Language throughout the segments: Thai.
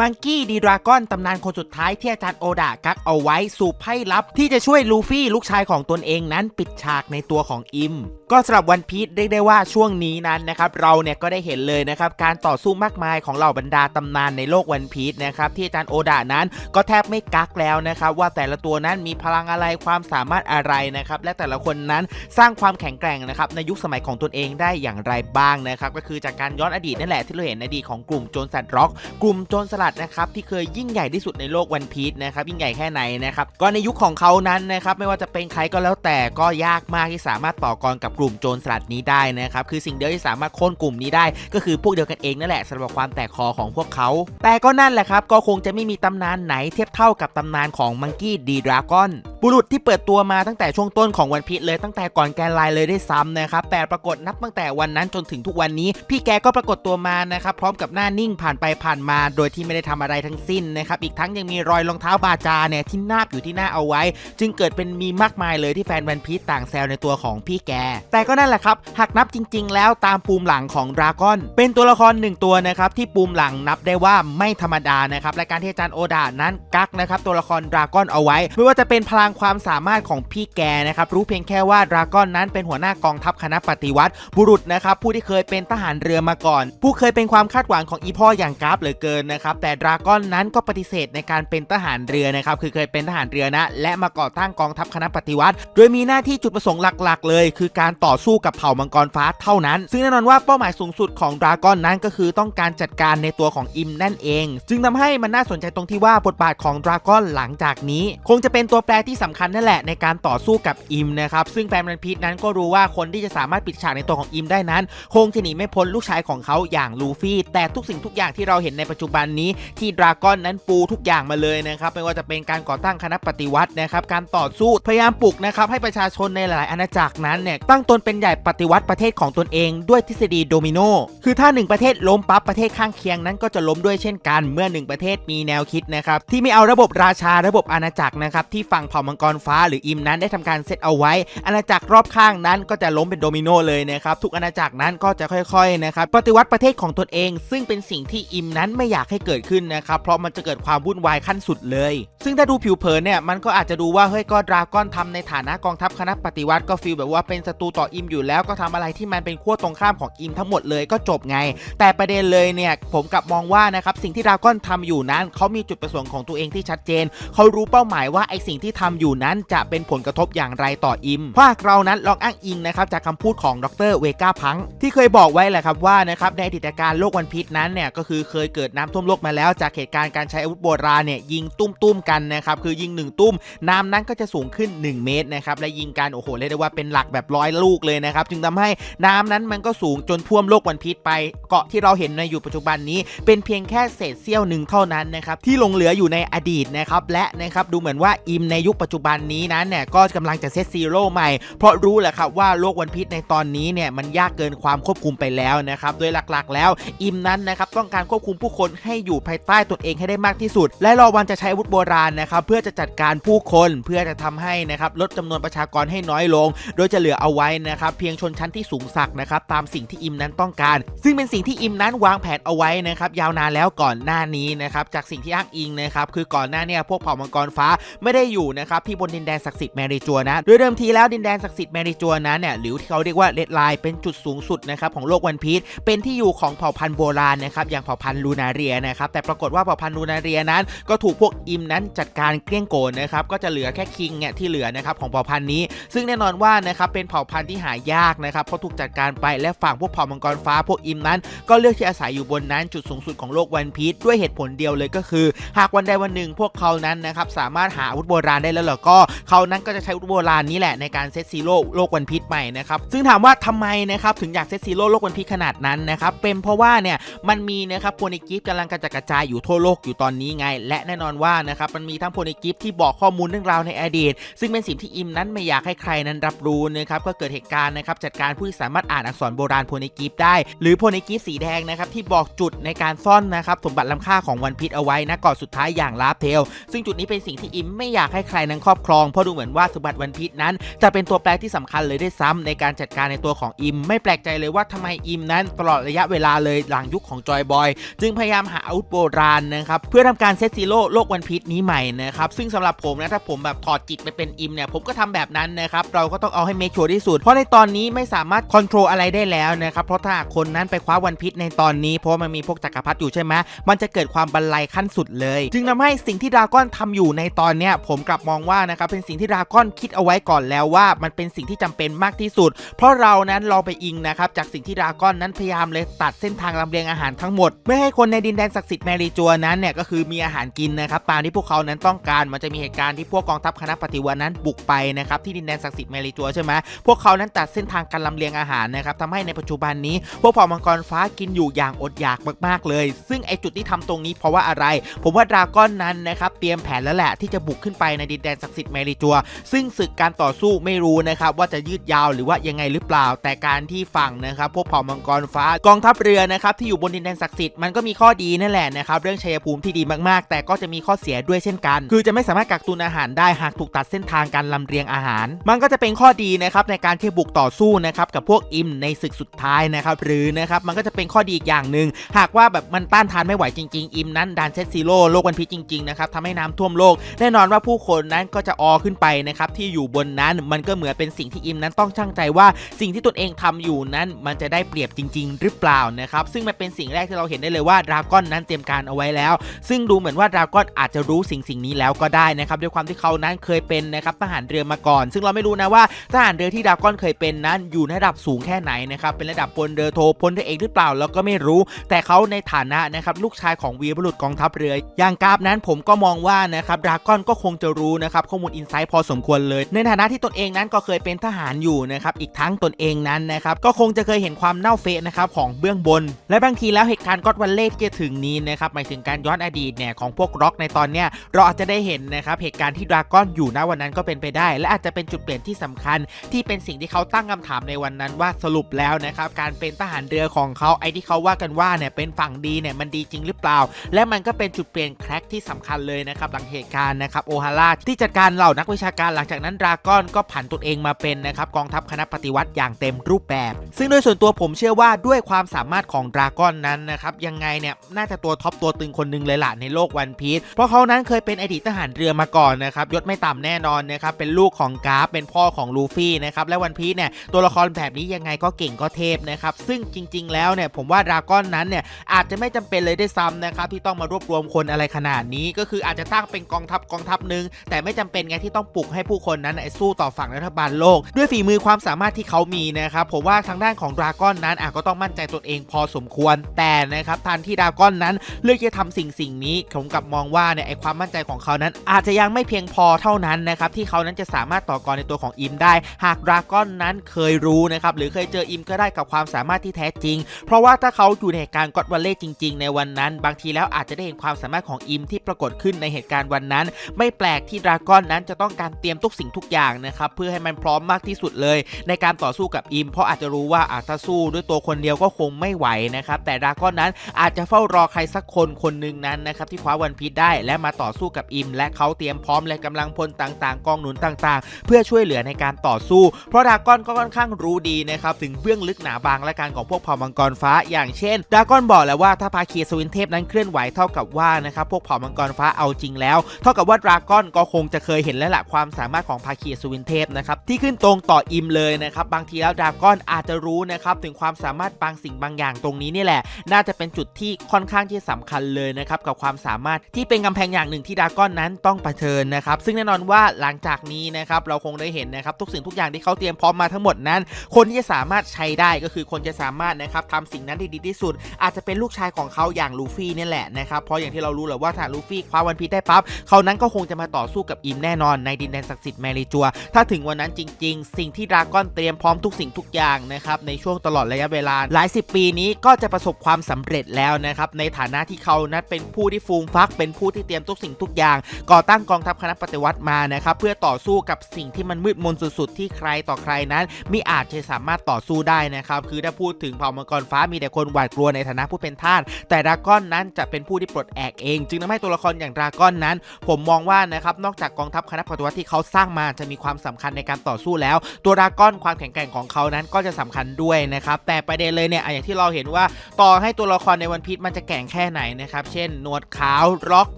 มังกี้ดีดราก้อนตำนานคนสุดท้ายที่อาจารย์โอดากักเอาไว้สู่ไพ่ลับ ที่จะช่วยลูฟี่ลูกชายของตนเองนั้นปิดฉากในตัวของอิม ก็สำหรับวันพีชเรียกได้ว่าช่วงนี้นั้นนะครับเราเนี่ยก็ได้เห็นเลยนะครับการต่อสู้มากมายของเหล่าบรรดาตำนานในโลกวันพีชนะครับที่อาจารย์โอดานั้นก็แทบไม่กักแล้วนะครับว่าแต่ละตัวนั้นมีพลังอะไรความสามารถอะไรนะครับและแต่ละคนนั้นสร้างความแข็งแกร่งนะครับในยุคสมัยของตนเองได้อย่างไรบ้างนะครับก็คือจากการย้อนอดีตนั่นแหละที่เราเห็นอดีตของกลุ่มโจรสัตว์ร็อกกลุ่มโจรสลัดนะครับที่เคยยิ่งใหญ่ที่สุดในโลกวันพีชนะครับยิ่งใหญ่แค่ไหนนะครับก็ในยุคของเขานั้นนะครับไม่ว่าจะเป็นใครก็แล้วแต่ก็ยากมากที่สามารถต่อกรกับกลุ่มโจรสลัดนี้ได้นะครับคือสิ่งเดียวที่สามารถโค่นกลุ่มนี้ได้ ก็คือพวกเดียวกันเองนั่นแหละสำหรับความแตกคอของพวกเขา แต่ก็นั่นแหละครับก็คงจะไม่มีตำนานไหนเทียบเท่ากับตำนานของมังกี้ดีดราก้อนบุรุษที่เปิดตัวมาตั้งแต่ช่วงต้นของวันพีชเลยตั้งแต่ก่อนแกนไลน์เลยได้ซ้ำนะครับแต่ปรากฏนับตั้งแต่วันนั้นจนถึงทุกวันนี้ พี่แกก็ปรากฏตัวมานะครับพร้อมกับหน้านิ่งผ่านไปผ่านมา โดยที่ไม่ได้ทำอะไรทั้งสิ้นนะครับ อีกทั้งยังมีรอยรองเท้าบาจาเนี่ยที่นาบอยู่ที่หน้าเอาไว้ จึงเกิดเป็นมีมากมายเลยที่แฟนวันพีชต่างแซวในตัวของพี่แก แต่ก็นั่นแหละครับ หากนับจริง ๆ แล้วตามปูมหลังของดราก้อน เป็นตัวละครหนึ่งตัวนะครับที่ปูมหลังนับได้ว่าไม่ธรรมดานะครับและการที่อาจารย์โอดานั้นกักนะครับตัวละครดราก้อนเอาไว้ ไม่ว่าจะเป็นพลังความสามารถของพี่แกนะครับรู้เพียงแค่ว่าดราก้อนนั้นเป็นหัวหน้ากองทัพคณะปฏิวัติ บุรุษนะครับผู้ที่เคยเป็นทหารเรือมาก่อน ผู้เคยเป็นความคาดหวังของอีพ่ออย่างกราฟเหลือเกินนะครับแต่ดราก้อนนั้นก็ปฏิเสธในการเป็นทหารเรือนะครับคือเคยเป็นทหารเรือนะ และมาก่อตั้งกองทัพคณะปฏิวัติ โดยมีหน้าที่จุดประสงค์หลักๆ เลย คือการต่อสู้กับเผ่ามังกรฟ้าเท่านั้น ซึ่งแน่นอนว่าเป้าหมายสูงสุดของดราก้อนนั้นก็คือต้องการจัดการในตัวของอิมนั่นเอง จึงทำให้มันน่าสนใจตรงที่ว่าบทบาทของดราก้อนหลังจากนี้ คงจะเป็นตัวแปรที่สำคัญนั่นแหละในการต่อสู้กับอิมนะครับซึ่งแฟนมันพีชนั้นก็รู้ว่าคนที่จะสามารถปิดฉากในตัวของอิมได้นั้น คงจะหนีไม่พ้นลูกชายของเขาอย่างลูฟี่ แต่ทุกสิ่งทุกอย่างที่เราเห็นในปัจจุบันนี้ที่ดราก้อนนั้นปูทุกอย่างมาเลยนะครับไม่ว่าจะเป็นการก่อตั้งคณะปฏิวัตินะครับการต่อสู้พยายามปลุกนะครับให้ประชาชนในหลายอาณาจักรนั้นเนี่ยตั้งตนเป็นใหญ่ปฏิวัติประเทศของตนเองด้วยทฤษฎีโดมิโนคือถ้าหนึ่งประเทศล้มปั๊บประเทศข้างเคียงนั้นก็จะล้มด้วยเช่นกันเมื่อหนึ่งประเทศมีแนวคิดนะครับที่ไม่เอาระบบราชาระบบอาณาจักรนะครับที่ฝั่งเผ่ามังกรฟ้าหรืออิมนั้นได้ทำการเซตเอาไว้ อาณาจักรรอบข้างนั้นก็จะล้มเป็นโดมิโนเลยนะครับทุกอาณาจักรนั้นก็จะค่อยๆนะครับปฏิวัติประเทศของตนเอง ซึ่งเป็นสิ่งที่อิมนั้นไม่อยากให้เกิดขึ้นนะครับเพราะมันจะเกิดความวุ่นวายขั้นสุดเลย ซึ่งถ้าดูผิวเผินเนี่ยมันก็อาจจะดูว่าเฮ้ยก็ดราก้อนทำในฐานะกองทัพคณะปฏิวัติก็ฟีลแบบว่าเป็นศัตรูต่ออิมอยู่แล้วก็ทำอะไรที่มันเป็นขั้วตรงข้ามของอิมทั้งหมดเลยก็จบไง แต่ประเด็นเลยเนี่ยผมกลับมองว่านะครับสิ่งที่ดราก้อนทำอยู่นั้นเขามีจุดประสงค์ของตัวเองที่ชัดเจนเขารู้เป้าหมายว่าไอสิ่งที่ทำอยู่นั้นจะเป็นผลกระทบอย่างไรต่ออิมเพราะเรานั้นลองอ้างอิงนะครับจากคำพูดของดรเวก้าพังที่เคยบอกไว้แหละครับว่านะครับในอดีตการโลกวันพีชนั้นเนี่ยก็คือเคยเกิดน้ำท่วมโลกมาแล้วจากเหตุการณ์การใช้อาวุธโบราณเนี่ยยิงตุ้มๆกันนะครับคือยิงหนึ่งตุ้ม น้ำนั้นก็จะสูงขึ้น 1 เมตรนะครับและยิงกันโอ้โหเรียกได้ว่าเป็นหลักแบบร้อยลูกเลยนะครับจึงทำให้น้ำนั้นมันก็สูงจนท่วมโลกวันพีชไป เกาะที่เราเห็นในอยู่ปัจจุบันนี้ เป็นเพียงแค่เศษเสี้ยวหนึ่งเท่านั้นนะครับที่หลงเหลืออยู่ในอดีตนะครับและนะครับดูเหมือนว่าอิมในยุคปัจจุบันนี้นั้นเนี่ยก็กำลังจะเซตซีโร่ใหม่ เพราะรู้แหละครับว่าโลกวันพีชในตอนนี้เนี่ยมันยากเกินความควบคุมไปแล้วนะครับโดยหลักๆ แล้วอิมนั้นนะครับต้องการควบคุมผู้คนให้อยู่ภายใต้ตนเองให้ได้มากที่สุด และรอวันจะใช้อาวุธโบราณนะครับเพื่อจะจัดการผู้คนเพื่อจะทำให้นะครับลดจำนวนประชากรให้น้อยลง โดยจะเหลือเอาไว้นะครับเพียงชนชั้นที่สูงสักนะครับตามสิ่งที่อิมนั้นต้องการ ซึ่งเป็นสิ่งที่อิมนั้นวางแผนเอาไว้นะครับยาวนานแล้วก่อนหน้านี้นะครับจากสิ่งที่อ้างอิงนะครับคือก่อนหน้าเนี่ยพวกเผ่ามังกรฟ้าไม่ได้อยู่นะครับที่บนดินแดนศักดิ์สิทธิ์แมริจัวนะโดยเดิมทีแล้วดินแดนศักดิ์สิทธิ์แมริจัวนั้นเนี่ยหรือที่เขาเรียกว่าเลดไลน์เป็นจุดสูงสุดนะครับของโลกวันพีชเป็นที่อยู่ของเผ่าพันธุ์โบราณนะครับอย่างเผ่าพันธุ์ลูนาเรียนะครับแต่ปรากฏว่าเผ่าพันธุ์ลูนาเรียนั้น ก็ถูกพวกอิมนั้นจัดการเกลี้ยงโกนนะครับก็จะเหลือแค่คิงเนี่ยที่เหลือนะครับของเผ่าพันธุ์นี้ ซึ่งแน่นอนว่านะครับเป็นเผ่าพันธุ์ที่หายากนะครับเพราะถูกจัดการไปและฝั่งพวกเผ่ามังกรฟ้าพวกอิมนั้น ก็เลือกที่อาศัยอยู่บนนั้นจุดสูงสุดของโลกวันพีชด้วยเหตุผลเดียวเลยก็คือ หากวันใดวันหนึ่งพวกเขานั้นนะครับสามารถหาอาวุธโบราณได้แล้วเหรอก็เขานั้นก็จะใช้อาวุธโบราณนี้แหละในการเซตซีโร่โลกวันพีชใหม่นะครับซึ่งถามว่าทำไมนะครับถึงอยากเซตซีโร่โลกวันพีชขนาดนั้นนะครับเป็นเพราะว่าเนี่ยมันมีนะครับโพนิกิฟกำลังกระจัดกระจายอยู่ทั่วโลกอยู่ตอนนี้ไง และแน่นอนว่านะครับมันมีทั้งโพนิกิฟที่บอกข้อมูลเรื่องราวในอดีต ซึ่งเป็นสิ่งที่อิมนั้นไม่อยากให้ใครนั้นรับรู้นะครับก็เกิดเหตุการณ์นะครับจัดการผู้ที่สามารถอ่านอักษรโบราณโพนิกิฟได้ หรือโพนิกิฟสีแดงนะครับที่บอกจุดในการซ่อนนะครับสมบัติล้ำค่าของวันพีชเอาไว้นะเกาะสุดท้ายอย่างลาเพล ซึ่งจุดนี้เป็นสิ่งที่อิมไม่อยากให้ใครนั้นครอบครองเพราะดูเหมือนว่าสมบัติวันพีชนั้น จะเป็นตัวแปรที่สำคัญเลยด้วยซ้ำในการจัดการในตัวของอิม ไม่แปลกใจเลยว่าทำไมอิมนั้นตลอดระยะเวลาเลยหลังยุคของจอยบอยจึงพยายามหาอาวุธโบราณนะครับเพื่อทำการเซตซีโร่โลกวันพีชนี้ใหม่นะครับซึ่งสำหรับผมนะถ้าผมแบบถอดจิตไปเป็นอิมเนี่ยผมก็ทำแบบนั้นนะครับเราก็ต้องเอาให้เมคชัวร์ที่สุด เพราะในตอนนี้ไม่สามารถควบคุมอะไรได้แล้วนะครับเพราะถ้าคนนั้นไปคว้าวันพีชในตอนนี้ เพราะมันมีพวกจักรพรรดิอยู่ใช่ไหมมันจะเกิดความบันไลขั้นสุดเลย จึงทำให้สิ่งที่ดราก้อนทำอยู่ในตอนเนี้ยผมกลับมองว่านะครับเป็นสิ่งที่ดราก้อนคิดเอาไว้ก่อนแล้วว่า มันเป็นสิ่งที่จำเป็นมากที่สุด เพราะเรานั้นเราไปอิงนะครับจากสิ่งที่ดราก้อนนั้นพยายามเลยตัดเส้นทางลำเลียงอาหารทั้งหมด ไม่ให้คนในดินแดนศักดิสิทธิ์แมรีจัวนั้นเนี่ยก็คือมีอาหารกินนะครับตามที่พวกเขานั้นต้องการมันจะมีเหตุการณ์ที่พวกกองทัพคณะปฏิวัตินั้นบุกไปนะครับที่ดินแดนศักดิ์สิทธิ์แมรีจัวใช่ไหมพวกเขานั้นตัดเส้นทางการลำเลียงอาหารนะครับทำให้ในปัจจุบันนี้ พวกเผ่ามังกรฟ้ากินอยู่อย่างอดอยากมากๆเลย ซึ่งไอจุดที่ทำตรงนี้เพราะว่าอะไร ผมว่าดราก้อนนั้นนะครับเตรียมแผนแล้วแหละที่จะบุกขึ้นไปในดินแดนศักดิ์สิทธิ์แมริจัว ซึ่งศึกการต่อสู้ไม่รู้นะครับว่าจะยืดยาวหรือว่ายังไงหรือเปล่า แต่การที่ฝั่งนะครับพวกเผ่ามังกรฟ้ากองทัพเรือนะครับที่อยู่บนดินแดนศักดิ์สิทธิ์มันก็มีข้อดีนั่นแหละนะครับเรื่องชัยภูมิที่ดีมากๆ แต่ก็จะมีข้อเสียด้วยเช่นกัน คือจะไม่สามารถกักตุนอาหารได้หากถูกตัดเส้นทางการลำเลียงอาหาร มันก็จะเป็นข้อดีนะครับในการที่บุกต่อสู้นะครับกับพวกอิมในศึกสุดท้ายนะครับหรือนะครับมันก็จะเป็นข้อดีอีกอย่างหนึ่งหากว่าแบบมันต้านทานไม่ไหวจริงๆ อิมนั้นดันเซตซีโร่โลกวันพีจริงๆนะครับทำให้น้ำท่วมโลกแน่นอนว่าผู้คนนั้นก็จะออขึ้นไปนะครับที่อยู่บนนั้นมันก็เหมือนเป็นสิ่งที่อิมนั้นต้องช่างใจว่าสิ่งที่ตนเองทำอยู่นั้นมันจะได้เปรียบจริง ๆ หรือเปล่านะครับซึ่งมันเป็นสิ่งแรกที่เราเห็นได้เลยว่าดราก้อนนั้นเตรียมการเอาไว้แล้ว ซึ่งดูเหมือนว่าดราก้อนอาจจะรู้สิ่งสิ่งนี้แล้วก็ได้นะครับด้วยความที่เขานั้นเคยเป็นนะครับทหารเรือมาก่อน ซึ่งเราไม่รู้นะว่าทหารเรือที่ดราก้อนเคยเป็นนั้นอยู่ในระดับสูงแค่ไหนนะครับเป็นระดับพลเรือโทพลเรือเอกหรือเปล่าเราก็ไม่รู้ แต่เขาในฐานะนะครับลูกชายของวีรบุรุษกองทัพเรือ อย่างกราฟนั้นผมก็มองว่านะครับดราก้อนก็คงจะรู้นะครับข้อมูลอินไซต์พอสมควรเลย ในฐานะที่ตนเองนั้นก็เคยเป็นทหารอยู่นะครับอีกทั้งตนเองนั้นนะครับก็คงจะเคยเห็นความเน่าเฟะนะครับของเบื้องบน และบางทีแล้วเหตุการณ์ก็อดวันเล่ที่จะถึงนี้นะครับหมายถึงการย้อนอดีตเนี่ยของพวกร็อกในตอนเนี้ยเราอาจจะได้เห็นนะครับเหตุการณ์ที่ดราก้อนอยู่ณวันนั้นก็เป็นไปได้ และอาจจะเป็นจุดเปลี่ยนที่สำคัญ ที่เป็นสิ่งที่เขาตั้งคำถามในวันนั้นว่าสรุปแล้วนะครับการเป็นทหารเรือของเขาไอ้ที่เขาว่ากันว่าเนี่ยเป็นฝั่งดีเนี่ยมันดีจริงหรือเปล่า และมันก็เป็นจุดเปลี่ยนแคร็กที่สำคัญเลยนะครับหลังเหตุการณ์นะครับโอฮาร่าที่จัดการเหล่านักวิชาการหลังจากนั้นดราก้อนก็ผันตัวเองมาเป็นนะครับกองทัพคณะปฏิวัติอย่างเต็มรูปแบบ ซึ่งโดยส่วนตัวผมเชื่อว่าด้วยความสามารถของดราก้อนนั้นนะครับยังไงเนี่ยน่าจะตัวัวท็อปตัวตึงคนหนึ่งเลยล่ะในโลกวันพีชเพราะเขานั้นเคยเป็นอดีตทหารเรือมาก่อนนะครับยศไม่ต่ำแน่นอนนะครับเป็นลูกของกราฟเป็นพ่อของลูฟี่นะครับและวันพีชเนี่ยตัวละครแบบนี้ยังไงก็เก่งก็เทพนะครับซึ่งจริง ๆ แล้วเนี่ยผมว่าดราก้อนนั้นเนี่ยอาจจะไม่จำเป็นเลยได้วยซ้ำนะครับที่ต้องมารวบรวมคนอะไรขนาดนี้ ก็คืออาจจะตั้งเป็นกองทัพกองทัพหนึ่งแต่ไม่จำเป็นไงที่ต้องปลุกให้ผู้คนนั้นไอ้สู้ต่อฝั่งรัฐบาลโลก ด้วยฝีมือความสามารถที่เขามีนะครับผมว่าทางด้านของดราก้อนนั้นอาจก็ต้องมั่นใจตนเองพอสมควรแต่นะครับทันที่ดราก้อนนั้นเลือกจะทำสิ่งสิ่งนี้ผมกลับมองว่าเนี่ยไอความมั่นใจของเขานั้น อาจจะยังไม่เพียงพอเท่านั้นนะครับที่เขานั้นจะสามารถต่อกรในตัวของอิมได้ หากดราก้อนนั้นเคยรู้นะครับหรือเคยเจออิมก็ได้กับความสามารถที่แท้จริง เพราะว่าถ้าเขาอยู่ในเหตุการณ์ก็อดวันเล่จริง ๆ ในวันนั้น บางทีแล้วอาจจะได้เห็นความสามารถของอิมที่ปรากฏขึ้นในเหตุการณ์วันนั้น ไม่แปลกที่ดราก้อนนั้นจะต้องการเตรียมทุกสิ่งทุกอย่างนะครับเพื่อให้มันพร้อมมากที่สุดเลย ในการต่อสู้กับอิม เพราะอาจจะรู้ว่าอาจถ้าสู้ด้วยตัวคนเดียวก็คงไม่ไหวนะครับแต่ดราก้อนนั้นอาจจะเฝ้ารอใครสักคนคนหนึ่งนั้นนะครับที่คว้าวันพีชได้และมาต่อสู้กับอิม และเขาเตรียมพร้อมและกำลังพลต่างๆ กองหนุนต่างๆ เพื่อช่วยเหลือในการต่อสู้ เพราะดากอนก็ค่อนข้างรู้ดีนะครับถึงเบื้องลึกหนาบางและการของพวกเผ่ามังกรฟ้า อย่างเช่นดากอนบอกแล้วว่าถ้าพาคีสวินเทพนั้นเคลื่อนไหวเท่ากับว่านะครับพวกเผ่ามังกรฟ้าเอาจริงแล้ว เท่ากับว่าดากอนก็คงจะเคยเห็นแล้วละความสามารถของพาคีสวินเทพนะครับที่ขึ้นตรงต่ออิมเลยนะครับบางทีแล้วดากอนอาจจะรู้นะครับถึงความสามารถบางสิ่งบางอย่างตรงนี้นี่แหละ น่าจะเป็นจุดที่ค่อนข้างที่สำคัญเลยนะครับกับความสามารถที่เป็นกำแพงอย่างหนึ่งที่ดาก้อนนั้นต้องเผชิญนะครับซึ่งแน่นอนว่าหลังจากนี้นะครับเราคงได้เห็นนะครับทุกสิ่งทุกอย่างที่เขาเตรียมพร้อมมาทั้งหมดนั้น คนที่จะสามารถใช้ได้ก็คือคนจะสามารถนะครับทำสิ่งนั้นได้ดีที่สุด อาจจะเป็นลูกชายของเขาอย่างลูฟี่นี่แหละนะครับเพราะอย่างที่เรารู้แหละว่าถ้าลูฟี่คว้าวันพีได้ปั๊บเขานั้นก็คงจะมาต่อสู้กับอิมแน่นอนในดินแดนศักดิ์สิทธิ์แมริจัว ถ้าถึงวันนั้นจริง ๆ สิ่งที่ดราก้อนเตรียมพร้อมทุกสิ่งทุกอย่างนะครับในช่วงตลอดระยะเวลาหลายสิบปีนี้ก็จะประสบความสำเร็จแล้วนะครับในฐานะที่เขานั้นเป็นผู้ที่ฟูมฟัก เป็นผู้ที่เตรียมทุกสิ่งทุกอย่าง ก่อตั้งกองทัพคณะปฏิวัติมานะครับเพื่อต่อสู้กับสิ่งที่มันมืดมนสุดๆที่ใครต่อใครนั้นมิอาจจะสามารถต่อสู้ได้นะครับคือถ้าพูดถึงเผ่ามังกรฟ้ามีแต่คนหวาดกลัวในฐานะผู้เป็นทาสแต่ดราก้อนนั้นจะเป็นผู้ที่ปลดแอกเอง จึงทำให้ตัวละครอย่างดราก้อนนั้น ผมมองว่านะครับนอกจากกองทัพคณะปฏิวัติที่เขาสร้างมาจะมีความสำคัญในการต่อสู้แล้ว ตัวดราก้อนความแข็งแกร่งของเขานั้นก็จะสำคัญด้วยนะครับแต่ประเด็นเลยเนี่ยอย่างที่เราเห็นว่าต่อให้ตัวละครในวันพีชมันจะแกร่งแค่ไหนนะครับ เช่นหนวดขาวร็อก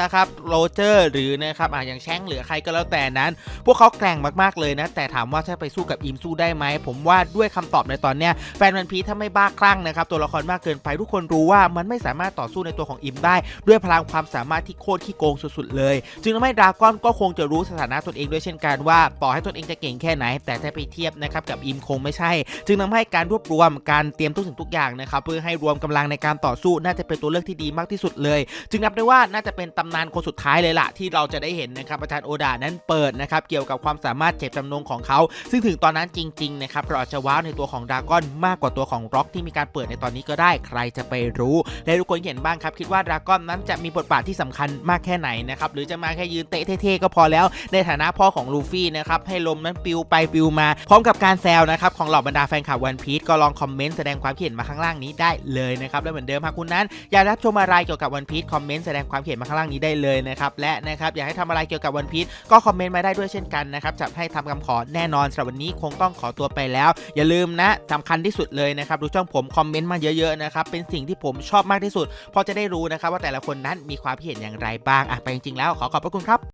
นะครับโรเจอร์หรือนะครับอะอย่างแช่งหรือใครก็แล้วแต่นั้น พวกเขาแกร่งมากๆเลยนะ แต่ถามว่าถ้าไปสู้กับอิมสู้ได้ไหม ผมว่าด้วยคำตอบในตอนเนี้ยแฟนวันพีถ้าไม่บ้าคลั่งนะครับตัวละครมากเกินไปทุกคนรู้ว่ามันไม่สามารถต่อสู้ในตัวของอิมได้ ด้วยพลังความสามารถที่โคตรขี้โกงสุดๆเลย จึงทำให้ดราก้อนก็คงจะรู้สถานะตนเองด้วยเช่นกันว่าต่อให้ตนเองจะเก่งแค่ไหน แต่ถ้าไปเทียบนะครับกับอิมคงไม่ใช่ จึงทำให้การรวบรวมการเตรียมทุกสิ่งทุกอย่างนะครับเพื่อให้รวมกำลังในการต่อสู้น่าจะเป็นตัวเลือกที่ดีมากที่สุดเลย จึงนับได้ว่าน่าจะเป็นตำนานคนสุดท้ายเลยล่ะ ที่เราจะได้เห็นนะครับอาจารย์โอดานั้นเปิดนะครับเกี่ยวกับความสามารถเจ็บจำนงของเขา ซึ่งถึงตอนนั้นจริงๆนะครับเราอาจจะว้าวในตัวของดาก้อนมากกว่าตัวของร็อกที่มีการเปิดในตอนนี้ก็ได้ใครจะไปรู้และทุกคนเห็นบ้างครับคิดว่าดาก้อนนั้นจะมีบทบาทที่สำคัญมากแค่ไหนนะครับหรือจะมาแค่ยืนเตะเท่ๆก็พอแล้ว ในฐานะพ่อของลูฟี่นะครับให้ลมนั้นปิวไปปิวมา พร้อมกับการแซวนะครับของเหล่าบรรดาแฟนคลับวันพีชก็ลองคอมเมนต์แสดงความคิดเห็นมาข้างล่างนี้ได้เลยนะครับและเหมือนเดิมหากคุณนั้นอยากรับชมอะไรเกี่ยวกับวันพีชคอมเมนต์แสดงความคิดเห็นมาข้างล่างนี้ได้เลยนะครับและนะครับอยากให้ทำอะไรเกี่ยวกับวันพีชก็คอมเมนต์มาได้ด้วยเช่นกันนะครับจะให้ทำคำขอแน่นอนสำหรับวันนี้คงต้องขอตัวไปแล้ว อย่าลืมนะสำคัญที่สุดเลยนะครับดูช่องผมคอมเมนต์มาเยอะๆนะครับเป็นสิ่งที่ผมชอบมากที่สุดพอจะได้รู้นะครับว่าแต่ละคนนั้นมีความคิดเห็นอย่างไรบ้างอะไปจริงๆแล้วขอขอบพระคุณครับ